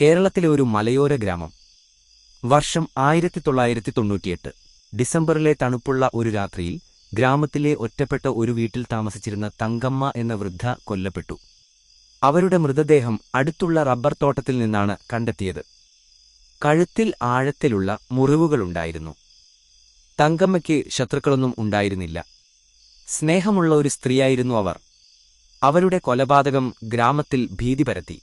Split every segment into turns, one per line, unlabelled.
കേരളത്തിലെ ഒരു മലയോര ഗ്രാമം. വർഷം ആയിരത്തി തൊള്ളായിരത്തി തൊണ്ണൂറ്റിയെട്ട് ഡിസംബറിലെ തണുപ്പുള്ള ഒരു രാത്രിയിൽ ഗ്രാമത്തിലെ ഒറ്റപ്പെട്ട ഒരു വീട്ടിൽ താമസിച്ചിരുന്ന തങ്കമ്മ എന്ന വൃദ്ധ കൊല്ലപ്പെട്ടു. അവരുടെ മൃതദേഹം അടുത്തുള്ള റബ്ബർ തോട്ടത്തിൽ നിന്നാണ് കണ്ടെത്തിയത്. കഴുത്തിൽ ആഴത്തിലുള്ള മുറിവുകളുണ്ടായിരുന്നു. തങ്കമ്മയ്ക്ക് ശത്രുക്കളൊന്നും ഉണ്ടായിരുന്നില്ല. സ്നേഹമുള്ള ഒരു സ്ത്രീയായിരുന്നു അവർ. അവരുടെ കൊലപാതകം ഗ്രാമത്തിൽ ഭീതി പരത്തി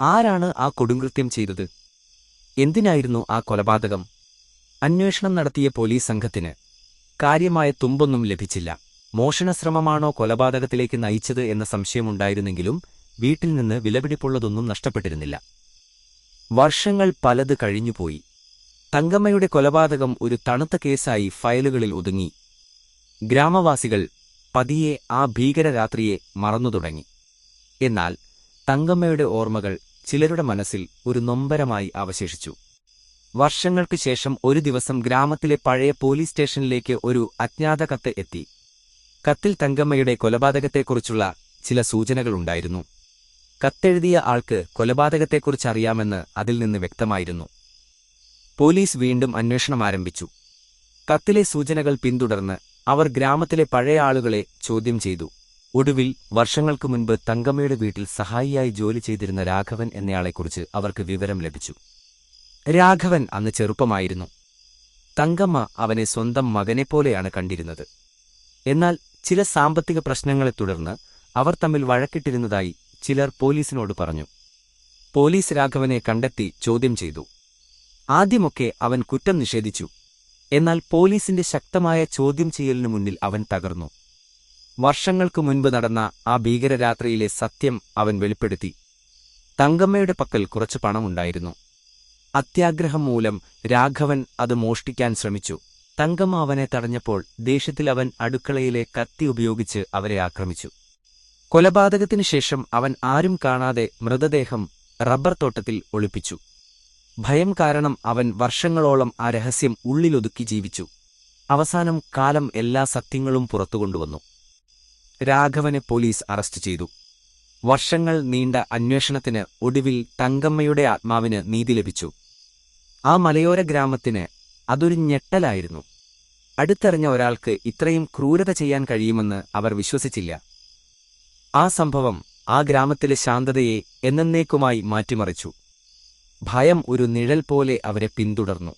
ആരാണ് ആ കൊടുങ്കൃത്യം ചെയ്തത്? എന്തിനായിരുന്നു ആ കൊലപാതകം? അന്വേഷണം നടത്തിയ പോലീസ് സംഘത്തിന് കാര്യമായ തുമ്പൊന്നും ലഭിച്ചില്ല. മോഷണശ്രമമാണോ കൊലപാതകത്തിലേക്ക് നയിച്ചത് എന്ന സംശയമുണ്ടായിരുന്നെങ്കിലും വീട്ടിൽ നിന്ന് വിലപിടിപ്പുള്ളതൊന്നും നഷ്ടപ്പെട്ടിരുന്നില്ല. വർഷങ്ങൾ പലത് കഴിഞ്ഞുപോയി. തങ്കമ്മയുടെ കൊലപാതകം ഒരു തണുത്ത കേസായി ഫയലുകളിൽ ഒതുങ്ങി. ഗ്രാമവാസികൾ പതിയെ ആ ഭീകരരാത്രിയെ മറന്നു തുടങ്ങി എന്നാൽ തങ്കമ്മയുടെ ഓർമ്മകൾ ചിലരുടെ മനസ്സിൽ ഒരു നൊമ്പരമായി അവശേഷിച്ചു. വർഷങ്ങൾക്ക് ശേഷം ഒരു ദിവസം ഗ്രാമത്തിലെ പഴയ പോലീസ് സ്റ്റേഷനിലേക്ക് ഒരു അജ്ഞാത കത്ത് എത്തി. കത്തിൽ തങ്കമ്മയുടെ കൊലപാതകത്തെക്കുറിച്ചുള്ള ചില സൂചനകളുണ്ടായിരുന്നു. കത്തെഴുതിയ ആൾക്ക് കൊലപാതകത്തെക്കുറിച്ച് അറിയാമെന്ന് അതിൽ നിന്ന് വ്യക്തമായിരുന്നു. പോലീസ് വീണ്ടും അന്വേഷണം ആരംഭിച്ചു. കത്തിലെ സൂചനകൾ പിന്തുടർന്ന് അവർ ഗ്രാമത്തിലെ പഴയ ആളുകളെ ചോദ്യം ചെയ്തു. ഒടുവിൽ വർഷങ്ങൾക്കു മുൻപ് തങ്കമ്മയുടെ വീട്ടിൽ സഹായിയായി ജോലി ചെയ്തിരുന്ന രാഘവൻ എന്നയാളെക്കുറിച്ച് അവർക്ക് വിവരം ലഭിച്ചു. രാഘവൻ അന്ന് ചെറുപ്പമായിരുന്നു. തങ്കമ്മ അവനെ സ്വന്തം മകനെപ്പോലെയാണ് കണ്ടിരുന്നത്. എന്നാൽ ചില സാമ്പത്തിക പ്രശ്നങ്ങളെ തുടർന്ന് അവർ തമ്മിൽ വഴക്കിട്ടിരുന്നതായി ചിലർ പോലീസിനോട് പറഞ്ഞു. പോലീസ് രാഘവനെ കണ്ടെത്തി ചോദ്യം ചെയ്തു. ആദ്യമൊക്കെ അവൻ കുറ്റം നിഷേധിച്ചു. എന്നാൽ പോലീസിന്റെ ശക്തമായ ചോദ്യം ചെയ്യലിനു മുന്നിൽ അവൻ തകർന്നു. വർഷങ്ങൾക്കു മുൻപ് നടന്ന ആ ഭീകരരാത്രിയിലെ സത്യം അവൻ വെളിപ്പെടുത്തി. തങ്കമ്മയുടെ പക്കൽ കുറച്ച് പണമുണ്ടായിരുന്നു. അത്യാഗ്രഹം മൂലം രാഘവൻ അത് മോഷ്ടിക്കാൻ ശ്രമിച്ചു. തങ്കമ്മ അവനെ തടഞ്ഞപ്പോൾ ദേഷ്യത്തിൽ അവൻ അടുക്കളയിലെ കത്തി ഉപയോഗിച്ച് അവരെ ആക്രമിച്ചു. കൊലപാതകത്തിനു ശേഷം അവൻ ആരും കാണാതെ മൃതദേഹം റബ്ബർ തോട്ടത്തിൽ ഒളിപ്പിച്ചു. ഭയം കാരണം അവൻ വർഷങ്ങളോളം ആ രഹസ്യം ഉള്ളിലൊതുക്കി ജീവിച്ചു. അവസാനം കാലം എല്ലാ സത്യങ്ങളും പുറത്തുകൊണ്ടുവന്നു. രാഘവനെ പോലീസ് അറസ്റ്റ് ചെയ്തു. വർഷങ്ങൾ നീണ്ട അന്വേഷണത്തിന് ഒടുവിൽ തങ്കമ്മയുടെ ആത്മാവിന് നീതി ലഭിച്ചു. ആ മലയോര ഗ്രാമത്തിന് അതൊരു ഞെട്ടലായിരുന്നു. അടുത്തറിഞ്ഞ ഒരാൾക്ക് ഇത്രയും ക്രൂരത ചെയ്യാൻ കഴിയുമെന്ന് അവർ വിശ്വസിച്ചില്ല. ആ സംഭവം ആ ഗ്രാമത്തിലെ ശാന്തതയെ എന്നേക്കുമായി മാറ്റിമറിച്ചു. ഭയം ഒരു നിഴൽ പോലെ അവരെ പിന്തുടർന്നു.